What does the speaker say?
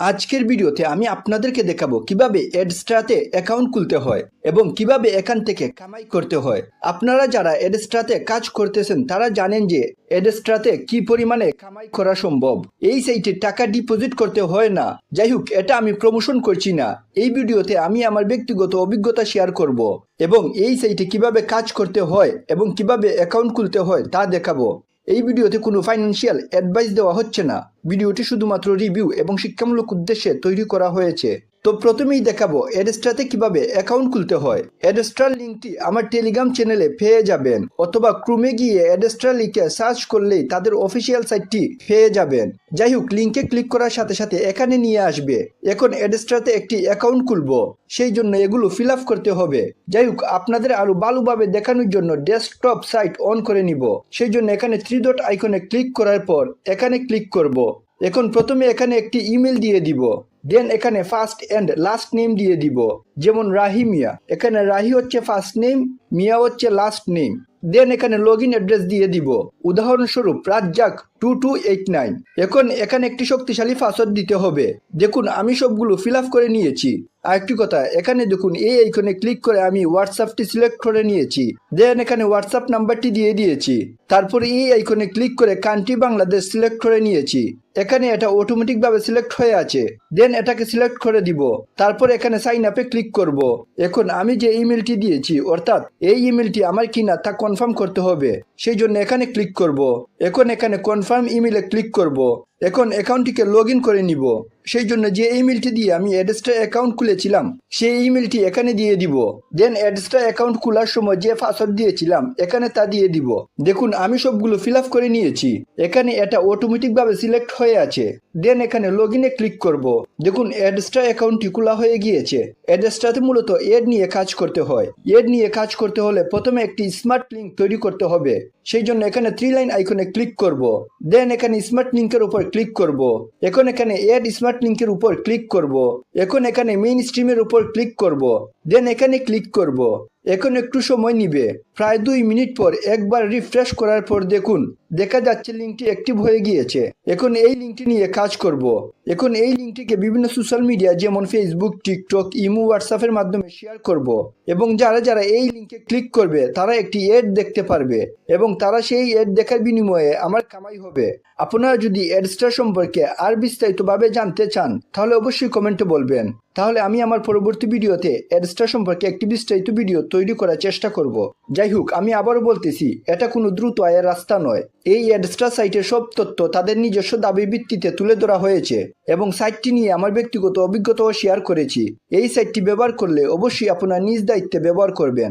আজকের ভিডিওতে আমি আপনাদেরকে দেখাবো কীভাবে এডস্ট্রাতে অ্যাকাউন্ট খুলতে হয় এবং কীভাবে এখান থেকে কামাই করতে হয়। আপনারা যারা এডস্ট্রাতে কাজ করতেছেন, তারা জানেন যে এডস্ট্রাতে কি পরিমাণে কামাই করা সম্ভব। এই সাইটে টাকা ডিপোজিট করতে হয় না। যাই হোক, এটা আমি প্রমোশন করছি না। এই ভিডিওতে আমি আমার ব্যক্তিগত অভিজ্ঞতা শেয়ার করব এবং এই সাইটে কীভাবে কাজ করতে হয় এবং কীভাবে অ্যাকাউন্ট খুলতে হয় তা দেখাবো। এই ভিডিওতে কোনো ফাইন্যান্সিয়াল অ্যাডভাইস দেওয়া হচ্ছে না। ভিডিওটি শুধুমাত্র রিভিউ এবং শিক্ষামূলক উদ্দেশ্যে তৈরি করা হয়েছে। তো প্রথমেই দেখাবো এডস্ট্রাতে কীভাবে অ্যাকাউন্ট খুলতে হয়। এডস্ট্রার লিঙ্কটি আমার টেলিগ্রাম চ্যানেলে পেয়ে যাবেন, অথবা ক্রুমে গিয়ে এডস্ট্রা লিখে সার্চ করলেই তাদের অফিসিয়াল সাইটটি পেয়ে যাবেন। যাই হোক, লিঙ্কে ক্লিক করার সাথে সাথে এখানে নিয়ে আসবে। এখন এডস্ট্রাতে একটি অ্যাকাউন্ট খুলবো, সেই জন্য এগুলো ফিল করতে হবে। যাই হোক, আপনাদের আরও ভালোভাবে দেখানোর জন্য ডেস্কটপ সাইট অন করে নিব। সেই জন্য এখানে থ্রি ডট আইকনে ক্লিক করার পর এখানে ক্লিক করব। এখন প্রথমে এখানে একটি ইমেল দিয়ে দিব। দেন এখানে ফার্স্ট এন্ড লাস্ট নেম দিয়ে দিব। যেমন রাহি মিয়া। এখানে রাহি হচ্ছে ফার্স্ট নেম মিয়া হচ্ছে লাস্ট নেম দেন এখানে লগ ইন অ্যাড্রেস দিয়ে দিব। উদাহরণস্বরূপ, Razzak two two eight nine এখন এখানে একটি শক্তিশালী পাসওয়ার্ড দিতে হবে। দেখুন, আমি সবগুলো ফিল আপ করে নিয়েছি। আরেকটি কথা, এখানে দেখুন, এই আইকনে ক্লিক করে আমি হোয়াটসঅ্যাপটি সিলেক্ট করে নিয়েছি। দেন এখানে হোয়াটসঅ্যাপ নাম্বারটি দিয়ে দিয়েছি। তারপরে এই আইকনে ক্লিক করে কান্ট্রি বাংলাদেশ সিলেক্ট করে নিয়েছি। এখানে এটা অটোমেটিকভাবে সিলেক্ট হয়ে আছে। দেন এটাকে সিলেক্ট করে দিব। তারপর এখানে সাইন আপে ক্লিক করব। এখন আমি যে ইমেলটি দিয়েছি, অর্থাৎ এই ইমেলটি আমার কিনা তা কনফার্ম করতে হবে। সেই জন্য এখানে ক্লিক করব। এখন এখানে কনফার্ম ইমেলে ক্লিক করব। এখন অ্যাকাউন্টটিকে লগ করে নিব। সেই জন্য যে ইমেলটি দিয়ে আমি অ্যাডস্ট্রা অ্যাকাউন্ট খুলেছিলাম, সেই ইমেলটি এখানে দিয়ে দিব। দেন অ্যাডস্ট্রা অ্যাকাউন্ট খোলার সময় যে পাসওয়ার্ড দিয়েছিলাম, এখানে তা দিয়ে দিব। দেখুন আমি সবগুলো ফিল করে নিয়েছি। এখানে এটা অটোমেটিকভাবে সিলেক্ট হয়ে আছে। দেন এখানে লগ ইনে ক্লিক করব। দেখুন অ্যাডস্ট্রা অ্যাকাউন্টটি খোলা হয়ে গিয়েছে। অ্যাডস্ট্রাতে মূলত এড নিয়ে কাজ করতে হয়। এড নিয়ে কাজ করতে হলে প্রথমে একটি স্মার্ট লিঙ্ক তৈরি করতে হবে। সেই জন্য এখানে থ্রি লাইন আইকনে ক্লিক করব। দেন এখানে স্মার্ট লিঙ্কের উপর ক্লিক করব। এখন এখানে এড স্মার্ট লিঙ্কের উপর ক্লিক করব। এখন এখানে মেইন স্ট্রিমের উপর ক্লিক করব। দেন এখানে ক্লিক করব। এখন একটু সময় নিবে। প্রায় দুই মিনিট পর একবার রিফ্রেশ করার পর দেখুন, দেখা যাচ্ছে লিঙ্কটি অ্যাক্টিভ হয়ে গিয়েছে। এখন এই লিঙ্কটি নিয়ে কাজ করব। এখন এই লিঙ্কটিকে বিভিন্ন সোশ্যাল মিডিয়া যেমন ফেসবুক টিকটক ইমো হোয়াটসঅ্যাপের মাধ্যমে শেয়ার করব। এবং যারা যারা এই লিঙ্কে ক্লিক করবে, তারা একটি এড দেখতে পারবে এবং তারা সেই এড দেখার বিনিময়ে আমার কামাই হবে। আপনারা যদি এডস্টার সম্পর্কে আর বিস্তারিতভাবে জানতে চান, তাহলে অবশ্যই কমেন্টে বলবেন। তাহলে আমি আমার পরবর্তী ভিডিওতে অ্যাডস্টার সম্পর্কে একটি বিস্তারিত ভিডিও তৈরি করার চেষ্টা করব। যাই হোক, আমি আবারও বলতেছি, এটা কোনো দ্রুত আয়ের রাস্তা নয়। এই অ্যাডস্টা সাইটের সব তথ্য তাদের নিজস্ব দাবির ভিত্তিতে তুলে ধরা হয়েছে এবং সাইটটি নিয়ে আমার ব্যক্তিগত অভিজ্ঞতাও শেয়ার করেছি। এই সাইটটি ব্যবহার করলে অবশ্যই আপনার নিজ দায়িত্বে ব্যবহার করবেন।